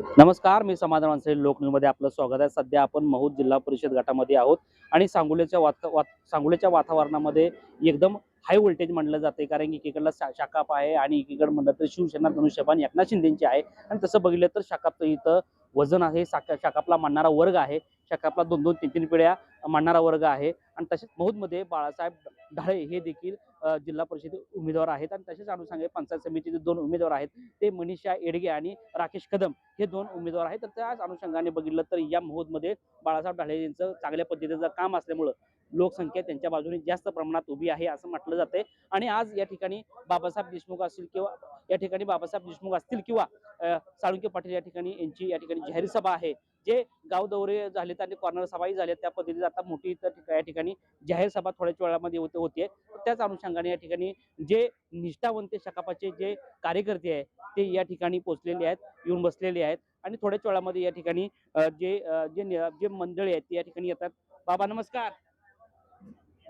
नमस्कार मी समाधान मानसे लोकन्यूजमध्ये आपलं स्वागत आहे. सध्या आपण महूद जिल्हा परिषद गटामध्ये आहोत आणि सांगोल्याच्या वात वा सांगोल्याच्या वातावरणामध्ये एकदम हाय व्होल्टेज म्हणलं जाते कारण एकीकडला शा शाकाप आहे आणि एकीकडे म्हणलं तर शिवसेना धनुष्यबान एकनाथ शिंदेची आहे. आणि तसं बघितलं तर शाकाप इथं वजन आहे शाखा शाकापला मांडणारा वर्ग आहे शाकापला दोन दोन तीन तीन पिढ्या मांडणारा वर्ग आहे. आणि तसेच महूदमध्ये बाळासाहेब ढाळे हे देखील जिल्हा परिषद उमेदवार आहेत. आणि तसेच अनुषंगाने पंचायत समितीचे दोन उमेदवार आहेत. ते मनीषा एडगे आणि राकेश कदम हे दोन उमेदवार आहेत. तर त्याच अनुषंगाने बघितलं तर या महोदमध्ये बाळासाहेब ढाळे यांचं चांगल्या पद्धतीचं काम असल्यामुळं लोकसंख्या त्यांच्या बाजूने जास्त प्रमाणात उभी आहे असं म्हटलं जाते आणि आज या ठिकाणी बाबासाहेब देशमुख असतील किंवा या ठिकाणी बाबासाहेब देशमुख असतील किंवा साळुंके पाटील या ठिकाणी यांची या ठिकाणी जाहीर सभा आहे. जे गाव दौरे झालेत आणि कॉर्नर सभाही झाल्या त्या पद्धतीने आता मोठी या ठिकाणी जाहीर सभा थोड्याच वेळामध्ये होते होते त्याच अनुषंगाने या ठिकाणी जे निष्ठावंत शकापाचे जे कार्यकर्ते आहेत ते या ठिकाणी पोहोचलेले आहेत येऊन बसलेले आहेत. आणि थोड्याच वेळामध्ये या ठिकाणी जे जे जे मंडळी आहेत ते या ठिकाणी येतात. बाबा नमस्कार.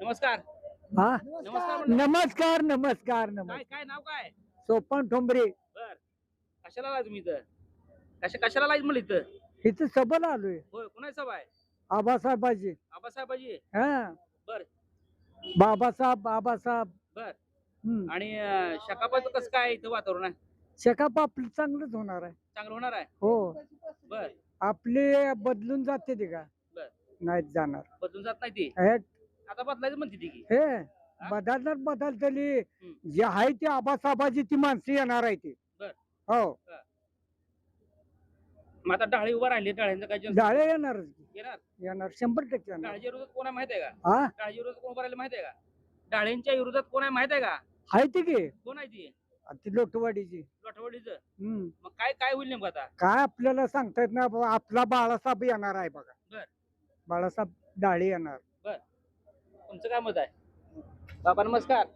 नमस्कार. हा? नमस्कार म्हणलं. नमस्कार नमस्कार काय नमस्कार. काय नाव काय? सोपान ठोंबरे. बर. कशाला आलाय तुम्ही इथं? कशा कशाला आलाय म्हणलं इथं? इथं सबल आलोय. होय कुणाची सभा आहे? आबासाहेबाजी आबासाहेबाजी हा. बर. बाबासाहेब बाबासाहेब बर. हम्म. आणि अं, शकापाचं कसं काय इथं वातावरण आहे? शेकाप आपलं चांगलंच होणार आहे. चांगलं होणार आहे? हो. बर. आपले बदलून जाते ते का? बर. नाहीत जाणार. बदलून जात नाही ती? आता बदलायचं म्हणते ती की. हे बदलणार बदलतली. जे आहे ते आबासाहेबाची ती माणसं येणार आहे ती. बर. हो. मग आता डाळे उभा राहिले डाळ्यांचं काय? डाळे येणारच की. येणार? येणार शंभर टक्के येणार. डाळीच्या विरोधात कोण आहे माहिती आहे का? हा? डाळीच्या विरोधात कोण उभा राहिलं माहिती आहे का? डाळ्यांच्या विरोधात कोण आहे माहिती आहे का? आहे ते की. कोण आहे ती? ती लोटवाडीची. लठवडीचं हम्म. मग काय काय होईल नेमकं आता? काय आपल्याला सांगता येत नाही आपला बाळासाहेब येणार आहे बघा. बर. बाळासाहेब डाळे येणार. तुमचं काय मत आहे? बाबा नमस्कार.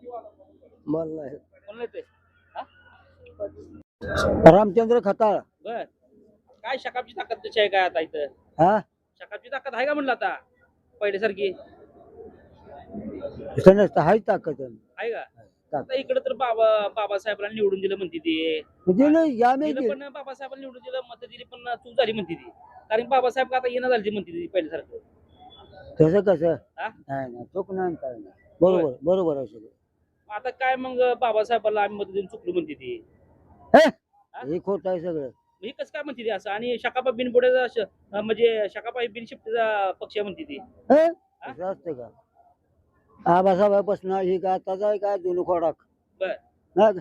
मला कोण येते रामचंद्र खताळ. बर. काय शकापची ताकद कशी आहे काय आता इथं? हा? शकापची ताकद आहे का म्हणलं आता? पहिल्यासारखी? नसतं हाय ताकद. आहे का? ताकद. आता इकडे तर बाबा बाबासाहेबांना निवडून दिलं म्हणते ती. म्हणजे ना या मी दिलं पण बाबासाहेबांना निवडून दिलं मत दिली पण चूक झाली म्हणते ती. कारण बाबासाहेब का आता येणं झाली म्हणते ती पहिल्यासारखं. तसं कसं? हा? नाही नाही चूक नाही काय नाही. बरोबर बरोबर आहे सगळं. आता काय मग बाबासाहेबांना आम्ही मत देऊन चुकलो म्हणते ती? हे? खोट आहे सगळं. हे कसं काय म्हणते ती असं? आणि शकापा बिनबोड्याचा श- अं, म्हणजे शकापा बिनशिफ्टीचा पक्ष आहे म्हणते ती. हे? असं असतं का? आबासाहेबापासून ही का आताचा आहे का जुनं खोडाक? बर. नाही का?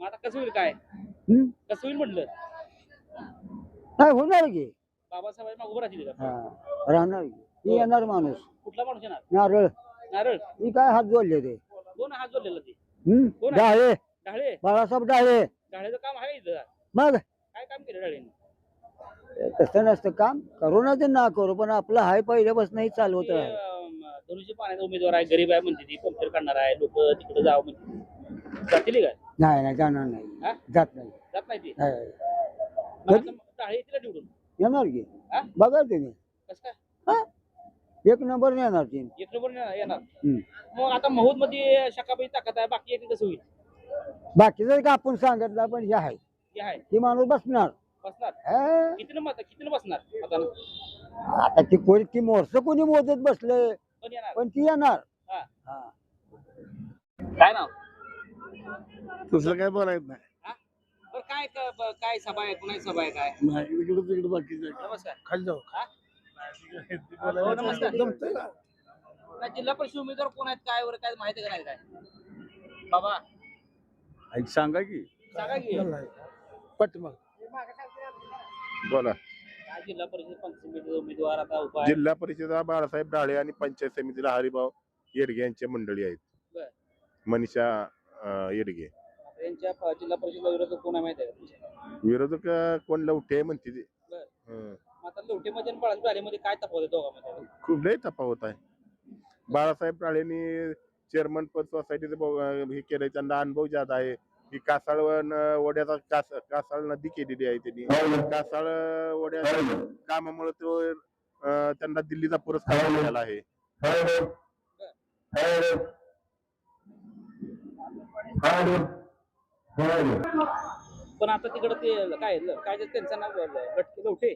मग आता कसं होईल काय? हम्म? कसं होईल म्हटलं? नाही होणार की? बाबासाहेब मागं उभं राहतील का? हा राहणार की? ही येणार माणूस. कुठला माणूस येणार? नारळ. नारळ? ही काय हात जोडले ते? कोण हात जोडलेला ते? हम्म? कोण आहे? डाळे. ढाळे बाळासाहेब डाळे. ढाळेचं काम आहे इथं. मग? काय काम केलं ढाळेने तसं नसतं काम. करू ना ते ना करू पण आपलं हाय पहिल्यापासून चालवत ते, आहे अं, धनुष्य पाण्याचा उमेदवार आहे गरीब आहे म्हणते ती पंक्चर करणार आहे लोक तिकडे जावं म्हणते. जातील काय नाही नाही जाणार नाही? जात नाही. जात नाही ती? नाही. मग आता ढाळे तिला निवडून? येणार की? हा? बघा तुम्ही. कसं काय? एक नंबर येणार ती. एक नंबर येणार. हम्म. मग आता महूदमध्ये शकाबाई ताकद आहे बाकी एक कसं होईल? बाकीचं का आपण सांगितलं पण हे आहे. हे आहे. ती माणूस बसणार. बसणार? हे? किती मत किती बसणार आता? आता ती कोणी ती मोरस कोणी मोजत बसले पण येणार? पण ती येणार. हा. हा. काय नाव? तसलं काय बोलायचं नाही. बरं काय क- ब- काय सभा आहे कुणाची सभा आहे काय? नाही इकडे तिकडे बाकीचं नमस्कार. खाली जाऊ. हा? बोलायला हो, नमस्कार. जमतंय का? नाही, जिल्हा परिषद उमेदवार कोण आहेत काय वगैरे काय माहिती आहे का नाही काय बाबा ऐक सांगा की सांगा की पटमग बोला काय जिल्हा परिषद उमेदवार आता उभा आहे जिल्हा परिषद बाळासाहेब डाळे आणि पंचायत समितीला हरिभाऊ येडगे यांचे मंडळी आहेत बर. मनीषा अं, येडगे आता यांच्या प- जिल्हा परिषद विरोधात कोण आहे माहिती आहे का तुमच्या? विरोधक अं, कोण लवटे म्हणते ते बर. हं. लवटेमध्ये आणि काय तफावत आहे दोघांमध्ये? खूप लय तफावत आहे. बाळासाहेब डाळेंनी चेअरमन पद सोसायटीचं हे केलंय त्यांना अनुभव जास्त आहे. ही कासाळ वन- वड्याचा कास कासाळ नदी केलेली आहे त्यांनी. कासाळ वड्या कामामुळे तो त्यांना दिल्लीचा पुरस्कार मिळाला आहे. पण आता तिकडं ते काय काय त्यांचं नाव लटके लवटे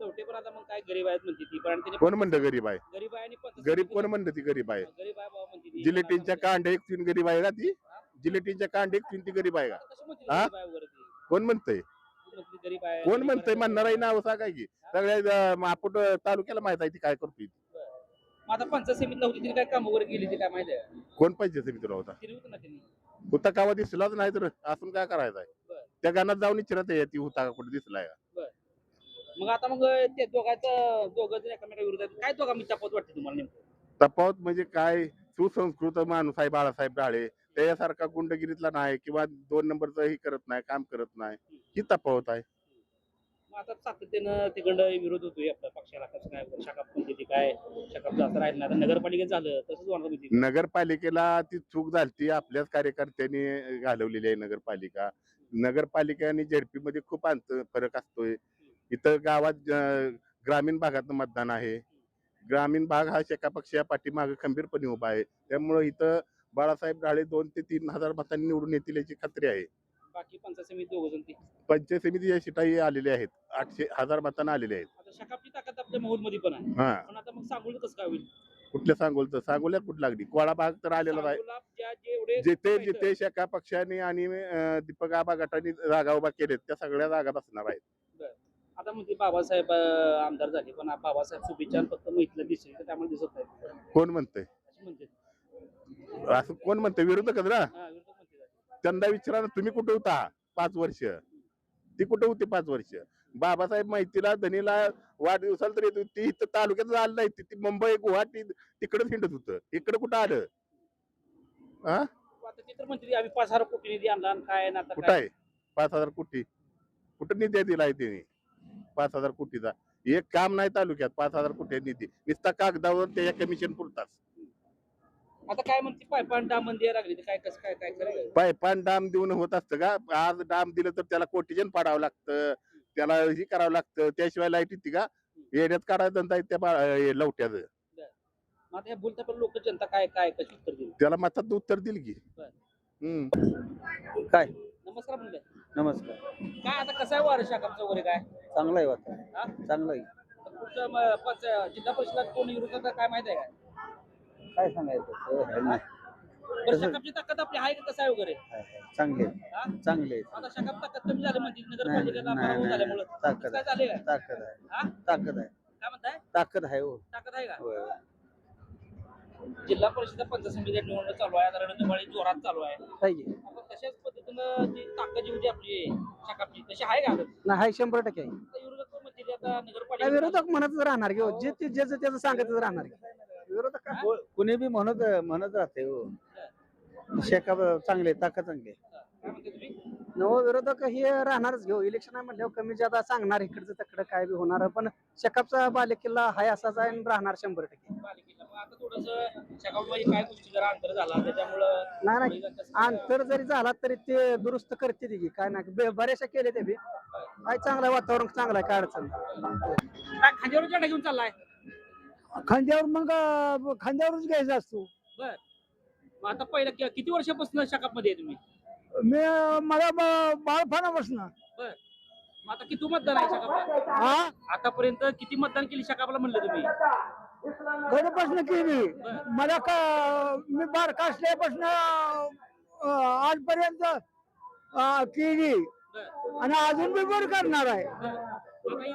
पण आता मग काय गरीब आहेत म्हणते ती. पण त्याने कोण म्हणतं गरीब आहे? गरीब आहे आणि गरीब कोण म्हणतं ती गरीब आहे? गरीब आहे बाबा म्हणते ती. जिलेटिनच्या कांड एक तीन गरीब आहे का ती? जिलेटिनच्या कांड एक तीन ती गरीब आहे का? आता कशी म्हणते हा? गरीब आहे वगैरे ती? कोण म्हणतंय? ती म्हणते गरीब आहे? कोण गरीब म्हणतंय? आहे. म्हणणाराही नाव सांगा की. सगळ्या मापूट तालुक्याला माहीत आहे ती काय करतोय ती. मग आता पंचायत समिती नव्हती तिने काय काम वगैरे केली ते काय माहिती आहे? कोण पाहिजे मित्र होता तिने होतं ना त्यांनी होता कावा दिसलाच नाही तर असून काय करायचं आहे बरं. त्या गाण्यात जाऊन आहे ती होता का कुठे दिसलाय? का मग आता मग ते दोघांचं दोघं जण एकामेका विरोधात काय दोघा मी तपत वाटते तुम्हाला नेमकं? तफावत म्हणजे काय? सुसंस्कृत माणूस आहे बाळासाहेब डाळे. त्याच्यासारखा गुंडगिरीतला नाही किंवा दोन नंबरचं ही करत नाही काम करत नाही. ही तफावत आहे. मग आता सातत्यानं तिकडं विरोध होतोय आपल्या पक्षाला. कसं काय शाखा पण ते काय? शाखा जास्त राहिलं नाही. आता नगरपालिकेत झालं. तसंच म्हणजे नगरपालिकेला ती चूक झाली आपल्याच कार्यकर्त्यांनी घालवलेली आहे नगरपालिका. नगरपालिका आणि झेडपी मध्ये खूप अंतर फरक असतोय. इथं गावात ग्रामीण भागात मतदान आहे. ग्रामीण भाग हा शेका पक्षाच्या पाठीमागे खंबीरपणे उभा आहे. त्यामुळे इथं बाळासाहेब डाळे दोन ते तीन हजार मतांनी निवडून येतील याची खात्री आहे. बाकी पंचायत समिती समितीच्या सीटाही आलेल्या आहेत. आठशे हजार मतांना आलेल्या आहेत. आता शाखाची ताकद आपल्या महूल मध्ये पण आहे. पण आता मग सांगून कसं काय होईल? कुठल्या सांगोलचं? सांगोल्यात कुठं लागली? कोळा भाग तर आलेला आहे. सांगोला जिथे जिथे शेका पक्षाने आणि दीपक आबा गटाने जागा उभा केलेत त्या सगळ्या जागा बसणार आहेत. आता म्हणजे बाबासाहेब अं, आमदार झाले पण बाबासाहेब सुविचार फक्त महिला दिसले तर त्यामुळे दिसत नाही. कोण अशी म्हणते. असं कोण विरोधकच ना? हा विरोधक म्हणते त्यांना विचारा ना, तुम्ही कुठे होता? पाच वर्ष. ती कुठे होती पाच वर्ष? बाबासाहेब माहितीला धनीला वाढदिवसाला तर येत होती ती इथं तालुक्यात आलं नाही. ती ती मुंबई गुवाहाटी तिकडे हिंडत होतं. इकडे कुठं आलं? हा आता ते तर म्हणते आम्ही पाच हजार कोटी निधी आणला आणि काय आणि आता कुठं काय आहे? पाच हजार कोटी. कुठं निधी दिलाय त्याने पाच हजार कोटीचा. एक काम नाही तालुक्यात पाच हजार कोटी निधी. नुसता कागदावर त्याच्या कमिशन पुरताच आता काय म्हणते पायपान डाम मंदी लागली तर काय कसं काय काय खरं पायपान डाम देऊन होत असतं का? आज डाम दिलं तर त्याला कोटीजन पाडावं लागतं. त्याला हे करावं लागतं. त्याशिवाय लाइट येते का? येण्यात काढायचं आहे त्या बा- हे लवट्याचं. मग आता हे बोलता पण लोक जनता काय काय कशी उत्तर देईल? त्याला मतात उत्तर दिल की. बरं. हम्म. काय? नमस्कार म्हणलं. नमस्कार. काय आता कसं आहे वारं शाखाचं वगैरे काय? चांगलं आहे वाटतं हा? चांगलं आहे. आता पुढचं म- पंच- जिल्हा परिषदात कोण आहे काय माहीत आहे काय? काय सांगायचं ते आहे ना. बरं शाखाची ताकद आपली आहे का कसं आहे वगैरे? आहे, आहे. चांगले आहे, हा? चांगले आहे. आता शाखा ताकद कमी झाली म्हणजे नाही, नगरपालिकेचा नाही, पराभव नाही. झाल्यामुळं. ताकद काय आहे. झाले काय ताकद आहे. हा? ताकद आहे. काय म्हणताय? ताकद आहे हो. ताकद आहे का? होय. जिल्हा परिषद पंचायत समिती निवडणूक चालू आहे. आता रणधुमाळी जोरात चालू आहे. पाहिजे. आता जी तशी आहे का आता? नाही हाय शंभर टक्के. आहे विरोधक म्हणते आता विरोधक म्हणतच राहणार की हो जे ते ज्याचं त्याचं सांगतच राहणार की. विरोधक काय? कुणी बी म्हणत म्हणत राहते हो. शेका चांगले ताकद चांगली. आहे. काय म्हणते तुम्ही? नव विरोधक हे राहणारच घेऊ इलेक्शन आहे म्हणल्यावर कमी जादा सांगणार इकडचं तिकडं काय बी होणार पण शेकापचा बालेकिल्ला हाय असाच आहे आणि राहणार शंभर टक्के. नाही नाही. अंतर जरी झाला तरी ते दुरुस्त करते की काय नाही बऱ्याचशा केले ते बी. काय चांगलं आहे वातावरण चांगलं आहे काय अडचण खांद्यावर चढा घेऊन चाललाय? खांद्यावर मग अं, खांद्यावरच घ्यायचा असतो. मग आता पहिलं कि- किती वर्षापासून शाखामध्ये आहे तुम्ही? मी मला बाळपणापासून मग आता किती मतदान आहे शाखा हा आतापर्यंत किती मतदान केली शाखाला म्हणलं तुम्ही? घरपासून केली. मला का मी बारका असल्यापासून आजपर्यंत केली. आणि अजून बी बरं करणार आहे.